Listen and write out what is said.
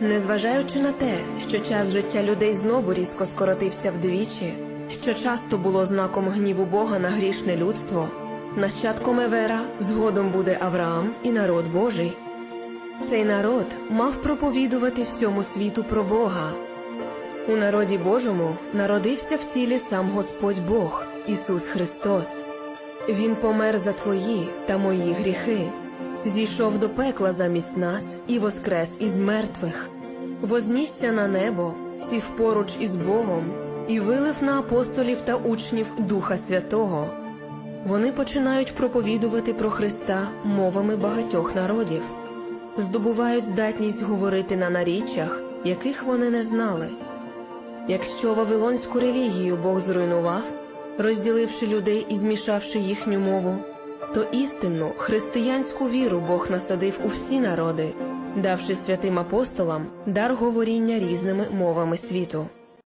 Незважаючи на те, що час життя людей знову різко скоротився вдвічі, що часто було знаком гніву Бога на грішне людство, нащадком Евера згодом буде Авраам і народ Божий. Цей народ мав проповідувати всьому світу про Бога. У народі Божому народився в тілі сам Господь Бог, Ісус Христос. Він помер за твої та мої гріхи, зійшов до пекла замість нас і воскрес із мертвих, вознісся на небо, сів поруч із Богом і вилив на апостолів та учнів Духа Святого. Вони починають проповідувати про Христа мовами багатьох народів, здобувають здатність говорити на наріччях, яких вони не знали. Якщо вавилонську релігію Бог зруйнував, розділивши людей і змішавши їхню мову, то істинну християнську віру Бог насадив у всі народи, давши святим апостолам дар говоріння різними мовами світу.